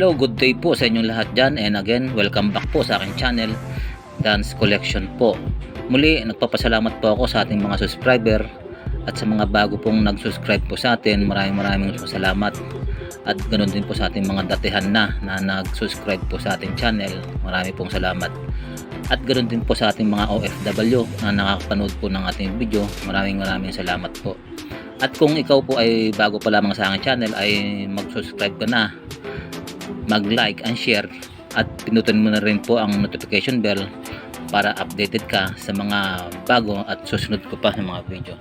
Hello, good day po sa inyong lahat dyan and again, welcome back po sa aking channel Dance Collection po. Muli, nagpapasalamat po ako sa ating mga subscriber at sa mga bago pong nag-subscribe po sa atin. Maraming maraming salamat at ganoon din po sa ating mga datihan na na nag-subscribe po sa ating channel. Marami pong salamat. At ganoon din po sa ating mga OFW na nakakapanood po ng ating video. Maraming maraming salamat po. At kung ikaw po ay bago pa lamang sa aking channel ay mag-subscribe ka na mag-like and share at pinutin mo na rin po ang notification bell para updated ka sa mga bago at susunod ko pa ng mga video.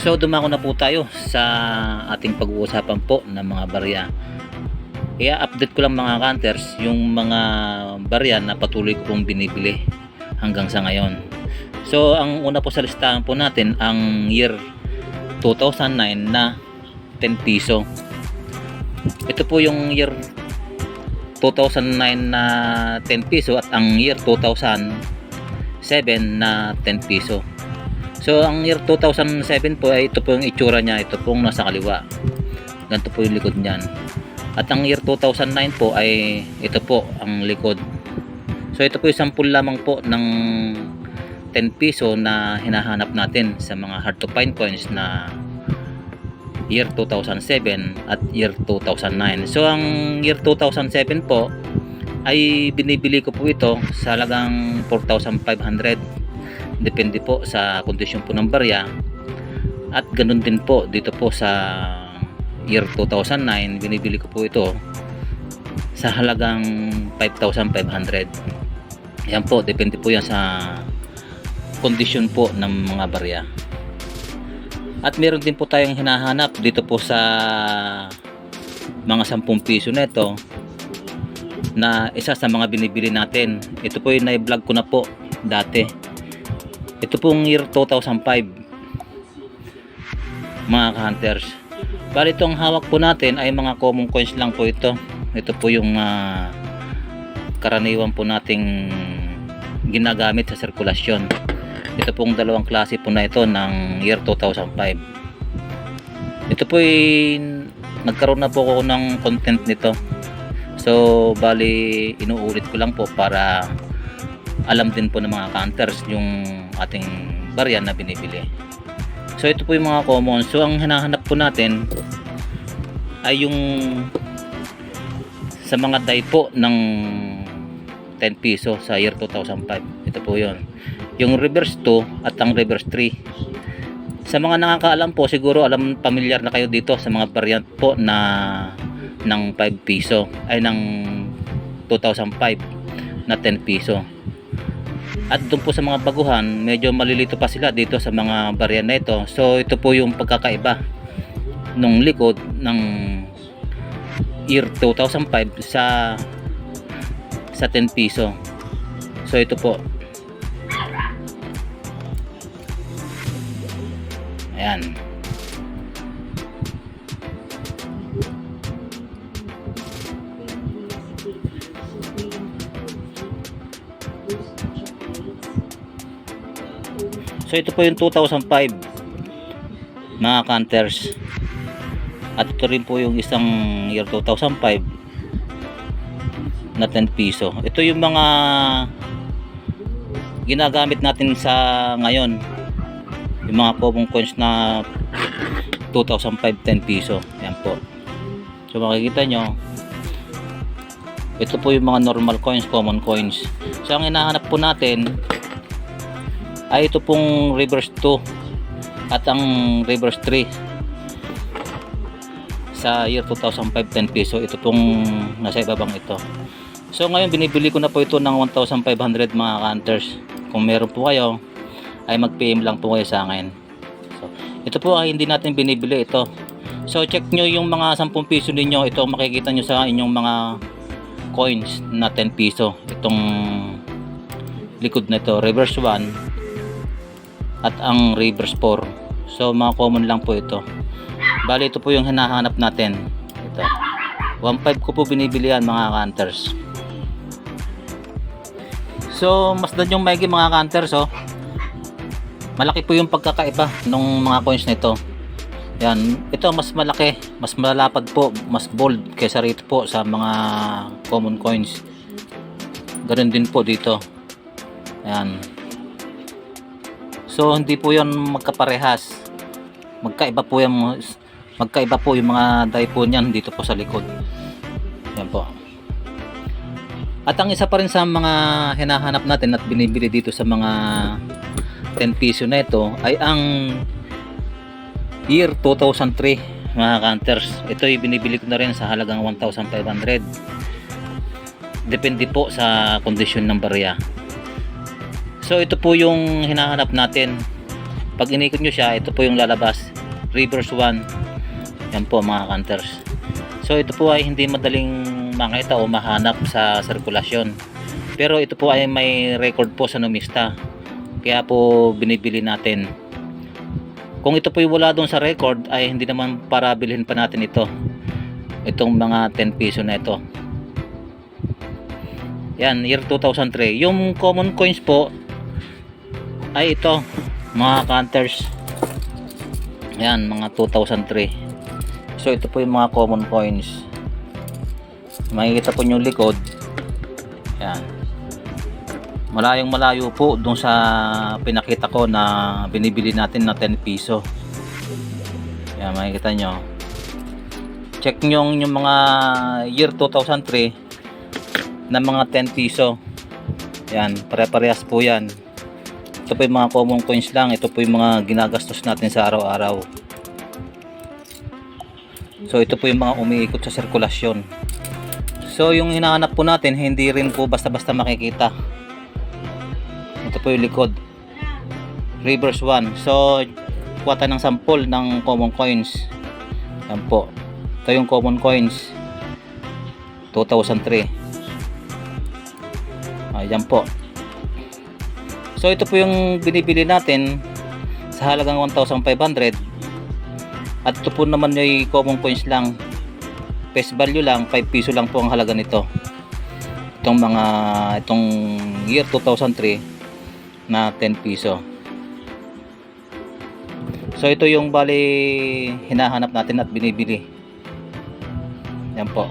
So dumako na po tayo sa ating pag-uusapan po ng mga barya. I-update ko lang mga counters yung mga barya na patuloy ko pong binibili hanggang sa ngayon. So ang una po sa listahan po natin ang year 2009 na 10 piso. Ito po yung year 2009 na 10 piso at ang year 2007 na 10 piso. So ang year 2007 po ay ito po yung itsura niya, ito pong nasa kaliwa. Ganito po yung likod niyan. At ang year 2009 po ay ito po ang likod. So ito po yung sample lamang po ng 10 piso na hinahanap natin sa mga hard to find coins na year 2007 at year 2009. So ang year 2007 po ay binibili ko po ito sa halagang 4,500 depende po sa kondisyon po ng barya. At ganun din po dito po sa year 2009 binibili ko po ito sa halagang 5,500 yan po depende po yan sa kondisyon po ng mga barya at meron din po tayong hinahanap dito po sa mga 10 piso nito na isa sa mga binibili natin. Ito po yung na-vlog ko na po dati. Ito pong year 2005 mga hunters. Bali itong hawak po natin ay mga common coins lang po ito. Ito po yung ah, karaniwan po nating ginagamit sa sirkulasyon. Ito pong dalawang klase po na ito ng year 2005. Ito po ay nagkaroon na po ako ng content nito. So, bali inuulit ko lang po para alam din po ng mga counters yung ating barya na binibili. So, ito po yung mga common. So, ang hinahanap po natin ay yung sa mga die po ng 10 piso sa year 2005. Ito po yon yung reverse 2 at ang reverse 3 sa mga nakakaalam po siguro alam pamilyar na kayo dito sa mga variant po na ng 5 piso. Ay ng 2005 na 10 piso. At doon po sa mga baguhan medyo malilito pa sila dito sa mga variant na ito. So ito po yung pagkakaiba nung likod ng year 2005 sa sa 10 piso. So ito po Ayan. So ito po yung 2005 mga counters. At ito rin po yung isang year 2005 na 10 piso. Ito yung mga ginagamit natin sa ngayon yung mga common coins na 2005 10 piso. Yan po. So makikita nyo ito po yung mga normal coins common coins. So ang hinahanap po natin ay ito pong reverse 2 at ang reverse 3 sa year 2005 10 piso. Ito pong nasa ibabang ito. So ngayon binibili ko na po ito ng 1,500 mga counters kung meron po kayo ay mag-PM lang po kayo sa akin. So, ito po ay hindi natin binibili ito. So check nyo yung mga 10 piso ninyo. Ito makikita nyo sa inyong mga coins na 10 piso. Itong likod na ito. Reverse 1 at ang reverse 4. So mga common lang po ito. Bali ito po yung hinahanap natin. Ito. 1.5 ko po binibili yan mga counters. So, mas dan yung maigi mga counters, oh malaki po yung pagkakaiba ng mga coins nito Yan, ito mas malaki, mas malapad po, mas bold kaysa rito po sa mga common coins. Ganun din po dito. Yan. So hindi po 'yon magkaparehas. Magkaiba po yung magkaiba po yung mga die po niyan dito po sa likod. Yan po. At ang isa pa rin sa mga hinahanap natin at binibili dito sa mga 10 piso na ito ay ang year 2003 mga counters. Ito ay binibili ko na rin sa halagang 1,500. Depende po sa kondisyon ng barya. So ito po yung hinahanap natin. Pag inikot nyo siya, ito po yung lalabas. Reverse 1. Yan po mga counters. So ito po ay hindi madaling makita o mahanap sa sirkulasyon. Pero ito po ay may record po sa numista. Kaya po binibili natin. Kung ito po wala doon sa record ay hindi naman para bilhin pa natin ito. Itong mga 10 piso na ito. Yan, year 2003. Yung common coins po ay ito, mga counters. Yan, mga 2003. So ito po yung mga common coins. Makikita po yung likod. Yan. Malayong malayo po dun sa pinakita ko na binibili natin na 10 piso. Yan, makikita nyo. Check nyo yung mga year 2003 na mga 10 piso. Yan, pare-parehas po yan. Ito po yung mga common coins lang. Ito po yung mga ginagastos natin sa araw-araw. So ito po yung mga umiikot sa sirkulasyon. So yung hinahanap po natin, hindi rin po basta-basta makikita. Ito po yung likod. Reverse 1. So kuha ng sample ng common coins. Yan po. Ito yung common coins. 2003. Ayan po. So ito po yung binibili natin sa halagang 1,500 at ito po naman yung common coins lang face value lang 5 piso lang po ang halaga nito itong mga itong year 2003 na 10 piso so ito yung bali hinahanap natin at binibili yan po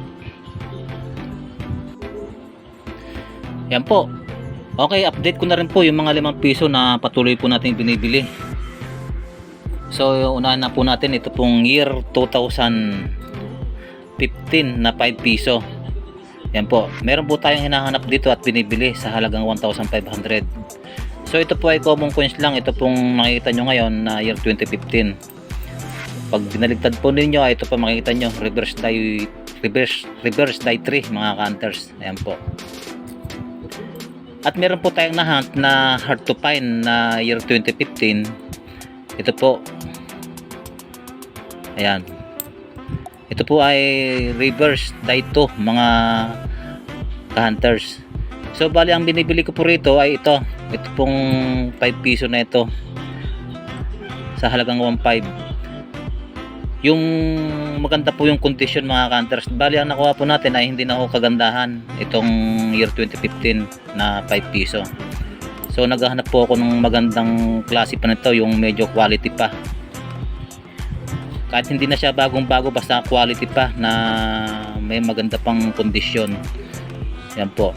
yan po Okay, update ko na rin po yung mga 5 piso na patuloy po natin binibili. So, unahan na po natin ito pong year 2015 na 5 piso. Yan po. Meron po tayong hinahanap dito at binibili sa halagang 1,500. So, ito po ay common coins lang. Ito pong makikita nyo ngayon na year 2015. Pag binaligtad po ninyo, ay ito po makikita nyo reverse die reverse reverse die 3 mga counters. Ayan po. At meron po tayong nahunt na hard to find na year 2015. Ito po. Ayan. Ito po ay reverse die to mga hunters. So bali ang binibili ko po rito ay ito. Ito pong 5 piso na ito. Sa halagang 1.5 yung maganda po yung condition mga counters. Bali ang nakuha po natin ay hindi na ako kagandahan itong year 2015 na 5 piso. So naghahanap po ako ng magandang klase pa nito yung medyo quality pa. Kahit hindi na siya bagong bago basta quality pa na may maganda pang kondisyon. Yan po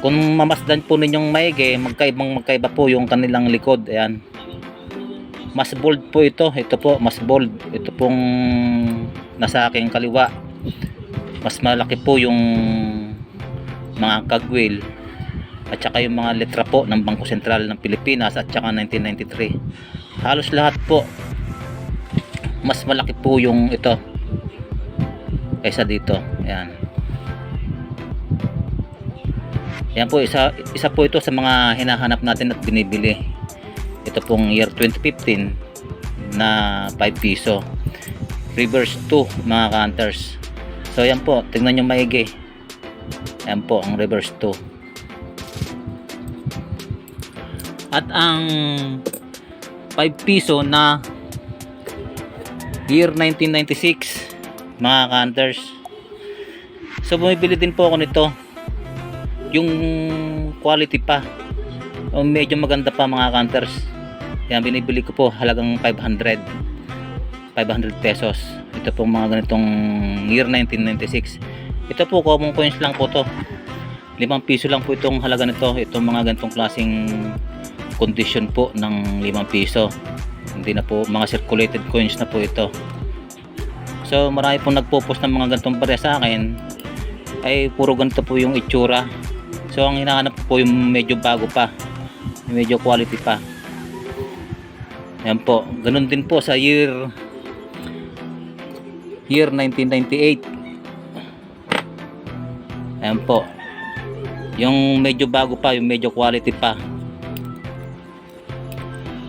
kung mamasdan po ninyong maigi magkaibang magkaiba po yung kanilang likod ayan. Mas bold po ito ito po mas bold. Ito pong nasa aking kaliwa. Mas malaki po yung mga kagwil at saka yung mga letra po ng Bangko Sentral ng Pilipinas at saka 1993 halos lahat po mas malaki po yung ito kaysa dito. Ayan yan po isa, isa po ito sa mga hinahanap natin at binibili. Ito pong year 2015 na 5 piso. Reverse 2 mga counters so yan po tingnan nyo maigi. Yan po ang reverse 2 at ang 5 piso na year 1996 mga counters so bumibili din po ako nito yung quality pa o medyo maganda pa mga counters yan binibili ko po halagang 500 5 500 pesos. Ito pong mga ganitong year 1996. Ito po common coins lang po to. 5 piso lang po itong halaga nito. Itong mga ganitong klaseng condition po ng 5 piso. Hindi na po mga circulated coins na po ito. So marami pong nagpo-post ng mga ganitong barya sa akin ay puro ganito po yung itsura. So ang hinahanap po yung medyo bago pa. Yung medyo quality pa. Yan po. Ganun din po sa year year 1998. Ayan po. Yung medyo bago pa, yung medyo quality pa.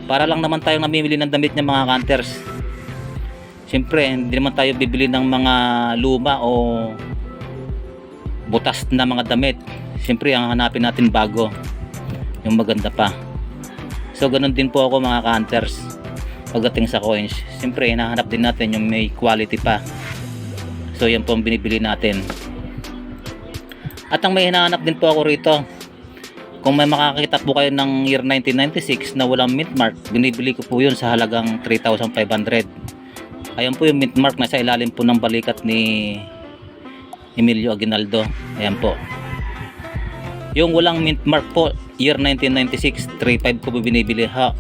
Para lang naman tayong namimili ng damit ng mga counters. Siyempre, hindi naman tayo bibili ng mga luma o butas na mga damit. Siyempre, ang hanapin natin bago. Yung maganda pa. So, ganun din po ako mga counters. Pagdating sa coins. Siyempre, hinahanap din natin yung may quality pa. So, yan po ang binibili natin. At ang may hinahanap din po ako rito. Kung may makakita po kayo ng year 1996 na walang mint mark, binibili ko po yun sa halagang 3,500. Ayan po yung mint mark na sa ilalim po ng balikat ni Emilio Aguinaldo. Ayan po. Yung walang mint mark po, year 1996, 3,500 ko po binibili ha.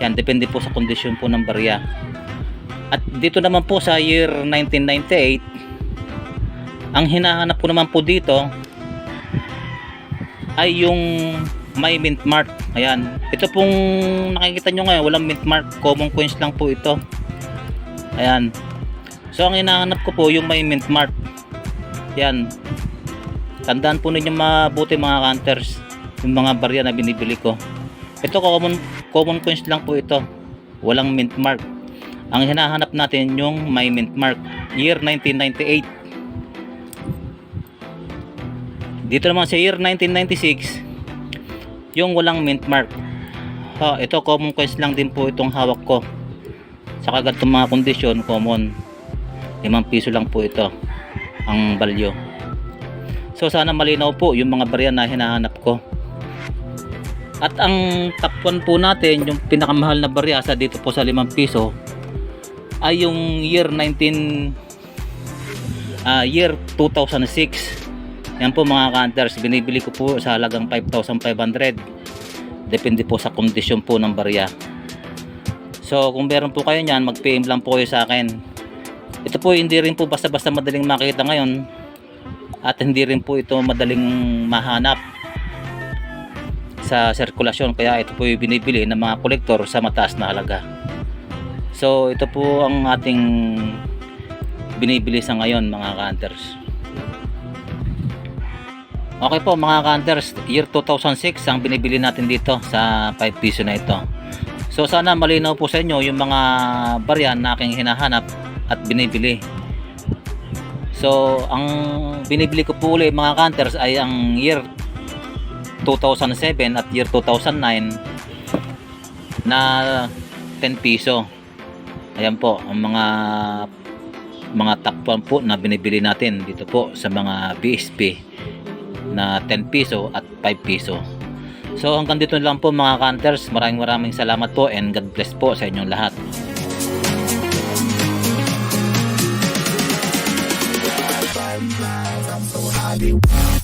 Yan, depende po sa kondisyon po ng barya. At dito naman po sa year 1998, ang hinahanap ko naman po dito ay yung may mint mark. Ayan. Ito pong nakikita nyo ngayon, walang mint mark. Common coins lang po ito. Ayan. So, ang hinahanap ko po yung may mint mark. Yan. Tandaan po ninyo mabuti mga counters. Yung mga barya na binibili ko. Ito common, common coins lang po ito. Walang mint mark. Ang hinahanap natin yung may mint mark. Year 1998. Dito naman sa year 1996, yung walang mint mark. Ha, ito common coins lang din po itong hawak ko. Sa ganitong mga kondisyon, common. 5 piso lang po ito ang balyo. So sana malinaw po yung mga barya na hinahanap ko. At ang 1 po natin, yung pinakamahal na barya sa dito po sa 5 piso ay yung year 19 ah, year 2006 yan po mga counters, binibili ko po sa halagang 5,500. Depende po sa kondisyon po ng barya. So kung meron po kayo niyan, mag-PM lang po kayo sa akin. Ito po hindi rin po basta-basta madaling makita ngayon at hindi rin po ito madaling mahanap sa sirkulasyon kaya ito po yung binibili ng mga kolektor sa mataas na halaga. So ito po ang ating binibili sa ngayon mga counters. Okay po mga counters, year 2006 ang binibili natin dito sa 5 piso na ito. So sana malinaw po sa inyo yung mga barya na aking hinahanap at binibili. So ang binibili ko po ulit mga counters ay ang year 2007 at year 2009 na 10 piso. Ayan po ang mga mga takpan po na binibili natin dito po sa mga BSP na 10 piso at 5 piso. So hanggang dito lang po mga counters. Maraming maraming salamat po and God bless po sa inyong lahat. you.